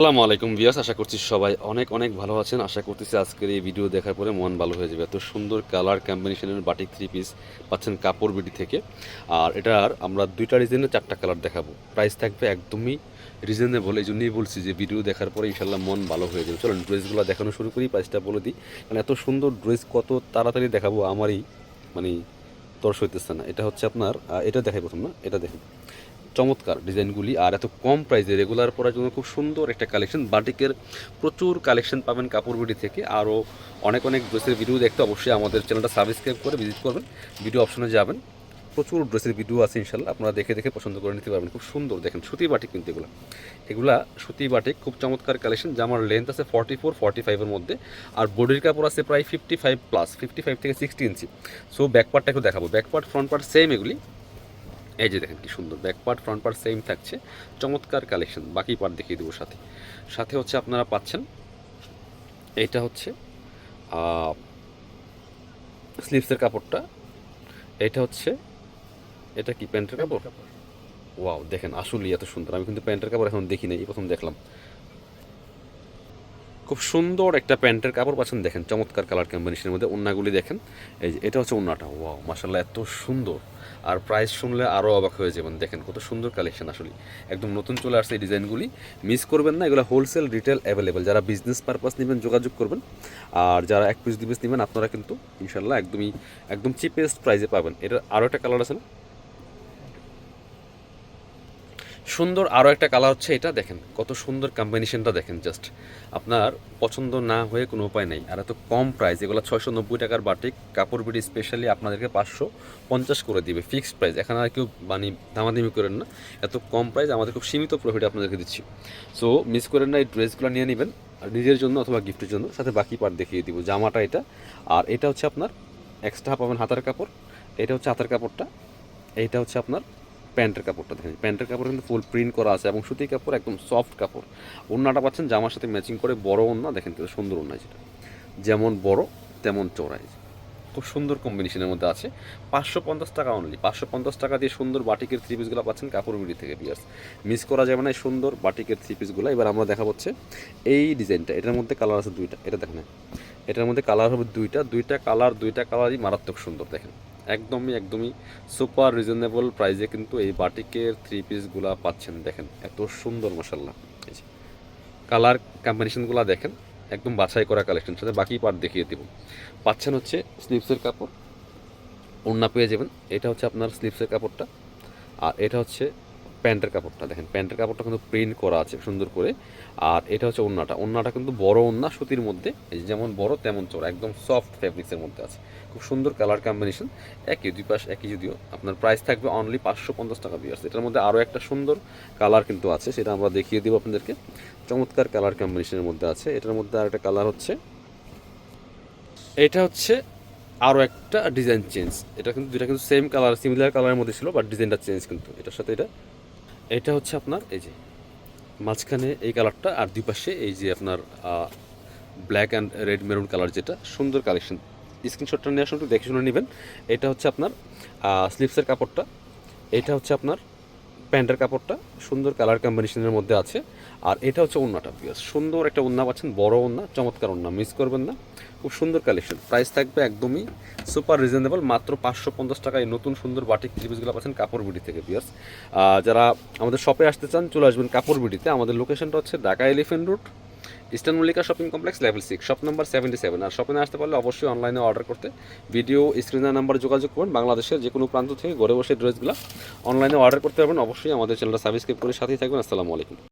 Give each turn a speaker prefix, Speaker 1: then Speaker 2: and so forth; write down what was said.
Speaker 1: আসসালামু আলাইকুম বিয়াস আশা করছি সবাই অনেক অনেক ভালো আছেন। আশা করতেছি আজকের এই ভিডিও দেখার পরে মন ভালো হয়ে যাবে। এত সুন্দর কালার কম্বিনেশনের বাটিক থ্রি পিস পাচ্ছেন কাপড় বিডি থেকে। আর এটার আমরা দুইটা ডিজাইনে চারটা কালার দেখাবো। প্রাইস থাকবে একদমই রিজনেবল এই জন্যই বলছি যে ভিডিও দেখার পরে ইনশাল্লাহ মন ভালো হয়ে যাবে। চলুন ড্রেসগুলো দেখানো শুরু করি প্রাইসটা বলে দিই। মানে এত সুন্দর ড্রেস কত তাড়াতাড়ি দেখাবো আমারই মানে তর্স হইতেছে না। এটা হচ্ছে আপনার এটা দেখাই প্রথম না, এটা দেখুন। চমৎকার ডিজাইনগুলি আর এত কম প্রাইসে রেগুলার পরার জন্য খুব সুন্দর একটা কালেকশন বাটিকের প্রচুর কালেকশন পাবেন কাপড় বিডি থেকে। আরও অনেক অনেক ড্রেসের ভিডিও দেখতে অবশ্যই আমাদের চ্যানেলটা সাবস্ক্রাইব করে ভিজিট করবেন। ভিডিও অপশনে যাবেন। প্রচুর ড্রেসের ভিডিও আছে ইনশাল্লাহ। আপনারা দেখে দেখে পছন্দ করে নিতে পারবেন। খুব সুন্দর। দেখেন, সুতি বাটিক কিন্তু এগুলো। এগুলা সুতি বাটিক খুব চমৎকার কালেকশন জামার লেন্থ আছে ফর্টি ফোর ফর্টি ফাইভের মধ্যে। আর বডির কাপড় আছে প্রায় fifty five plus fifty five থেকে সিক্সটি ইঞ্চি সো ব্যাক পার্টটা একটু দেখাবো। ব্যাকপার্ট ফ্রন্ট পার্ট সেম এগুলি। এই যে দেখেন কি সুন্দর back part front part same থাকছে চমৎকার কালেকশন বাকি পার্ট দেখিয়ে দেবো সাথে। সাথে হচ্ছে আপনারা পাচ্ছেন এইটা হচ্ছে স্লিভসের কাপড়টা এটা হচ্ছে এটা কি প্যান্টের কাপড়? ওয়াও দেখেন আসলেই এত সুন্দর। আমি কিন্তু প্যান্টের কাপড় এখন দেখি নাই এই প্রথম দেখলাম। খুব সুন্দর একটা প্যান্টের কাপড় পাচ্ছেন। দেখেন, চমৎকার কালার কম্বিনেশনের মধ্যে ওন্নাগুলি দেখেন। এই যে, এটা হচ্ছে ওন্নাটা ওয়াও মাসাল্লাহ এত সুন্দর। আর প্রাইস শুনলে আরও অবাক হয়ে যাবেন। দেখেন, কত সুন্দর কালেকশন আসলে একদম নতুন চলে আসছে এই ডিজাইনগুলি। মিস করবেন না, এগুলো হোলসেল রিটেল অ্যাভেলেবেল যারা বিজনেস পারপাস নেবেন, যোগাযোগ করবেন। আর যারা এক পিস দু পিস নেবেন, আপনারা কিন্তু ইনশাল্লাহ একদমই, একদম চিপেস্ট প্রাইসে পাবেন। এটার আরও একটা কালার আছে না? সুন্দর আরও একটা কালার হচ্ছে এটা, দেখেন কত সুন্দর কম্বিনেশনটা দেখেন জাস্ট আপনার পছন্দ না হয়ে কোনো উপায় নেই। আর এত কম প্রাইস এগুলো ছয়শো নব্বই টাকার বাটিক কাপড় বিড়ি স্পেশালি আপনাদেরকে পাঁচশো পঞ্চাশ করে দিবে ফিক্সড প্রাইস এখানে আর কেউ মানে দামাদামি করেন না। এত কম প্রাইস আমাদের খুব সীমিত প্রফিট আপনাদেরকে দিচ্ছি। সো মিস করেন না, এই ড্রেসগুলো নিয়ে নেবেন, আর নিজের জন্য অথবা গিফটের জন্য, সাথে বাকি পার্ট দেখিয়ে দিব, জামাটা এটা। আর এটা হচ্ছে আপনার এক্সট্রা পাবেন হাতার কাপড়, এটা হচ্ছে হাতার কাপড়টা, এইটা হচ্ছে আপনার প্যান্টের কাপড়টা দেখেন। প্যান্টের কাপড় কিন্তু ফুল প্রিন্ট করা আছে এবং সুতির কাপড় একদম সফট কাপড়। ওড়নাটা পাচ্ছেন জামার সাথে ম্যাচিং করে বড় ওড়না, দেখেন কত সুন্দর ওড়না যেটা। যেমন বড়, তেমন চড়াই খুব সুন্দর কম্বিনেশনের মধ্যে আছে। পাঁচশো পঞ্চাশ টাকা অনলি পাঁচশো পঞ্চাশ টাকা দিয়ে সুন্দর বাটিকের থ্রি পিসগুলো পাচ্ছেন কাপড় বিড়ি থেকে বিয়ার্স মিস করা যাবে না এই সুন্দর বাটিকের থ্রি পিসগুলো এবার আমরা দেখা হচ্ছে এই ডিজাইনটা। এটার মধ্যে কালার আছে দুইটা। এটা দেখেন। এটার মধ্যে কালার হবে দুইটা। দুইটা কালার দুইটা কালারই মারাত্মক সুন্দর, দেখেন। একদমই একদমই সুপার রিজনেবল প্রাইসে কিন্তু এই বাটিকের থ্রি পিসগুলা পাচ্ছেন। দেখেন, এত সুন্দর মশাল্লা কালার কম্বিনেশনগুলো দেখেন, একদম বাছাই করা কালেকশন সাথে বাকি পার্ট দেখিয়ে দেব। পাচ্ছেন হচ্ছে স্লিপসের কাপড়। ওড়না পেয়ে যাবেন। এটা হচ্ছে আপনার স্লিপসের কাপড়টা। আর এটা হচ্ছে প্যান্টের কাপড়টা দেখেন, প্যান্টের কাপড়টা কিন্তু প্রিন্ট করা আছে সুন্দর করে। আর এটা হচ্ছে ওড়নাটা ওড়নাটা কিন্তু বড় ওড়না সুতির মধ্যে যেমন বড় তেমন চোর একদম সফট ফ্যাব্রিক্সের মধ্যে আছে। খুব সুন্দর কালার কম্বিনেশন একই দুই পাশ, একই যদিও। আপনার প্রাইস থাকবে অনলি পাঁচশো পঞ্চাশ টাকা বিয়ার্স এটার মধ্যে আরও একটা সুন্দর কালার কিন্তু আছে, সেটা আমরা দেখিয়ে দেবো আপনাদেরকে। চমৎকার কালার কম্বিনেশনের মধ্যে আছে। এটার মধ্যে আর একটা কালার হচ্ছে, এটা হচ্ছে আরও একটা ডিজাইন চেঞ্জ এটা কিন্তু দুটা কিন্তু সেম কালার সিমিলার কালারের মধ্যে ছিল বাট ডিজাইনটা চেঞ্জ কিন্তু। এটার সাথে এটা এটা হচ্ছে আপনার, এই যে মাঝখানে এই কালারটা আর দুই পাশে এই যে আপনার black and red maroon colour যেটা, সুন্দর কালেকশন স্ক্রিনশটটা নিয়ে আসুন একটু দেখে শুনে নেবেন। এটা হচ্ছে আপনার স্লিপসের কাপড়টা। এটা হচ্ছে আপনার প্যান্টের কাপড়টা, সুন্দর কালার কম্বিনেশনের মধ্যে আছে। আর এটা হচ্ছে ওন্নাটা বিকজ সুন্দর একটা ওন্না পাচ্ছেন, বড় ওন্না চমৎকার ওন্না মিস করবেন না। খুব সুন্দর কালেকশন প্রাইস থাকবে একদমই সুপার রিজনেবল মাত্র পাঁচশো পঞ্চাশ টাকায় নতুন সুন্দর বাটিক জিনিসগুলো পাচ্ছেন কাপড় বিডি থেকে বিয়ার্স যারা আমাদের শপে আসতে চান, চলে আসবেন কাপড় বিডিতে। আমাদের লোকেশনটা হচ্ছে Dhaka elephant road eastern Mallika shopping complex level six shop number seventy seven আর শপিং আসতে পারলে অবশ্যই অনলাইনে অর্ডার করতে। ভিডিও স্ক্রিনের নাম্বার যোগাযোগ করুন। বাংলাদেশের যে কোনো প্রান্ত থেকে ঘরে বসে ড্রেসগুলো অনলাইনে অর্ডার করতে পারবেন। অবশ্যই আমাদের চ্যানেলটা সাবস্ক্রাইব করে সাথেই থাকবেন। আসসালামু আলাইকুম।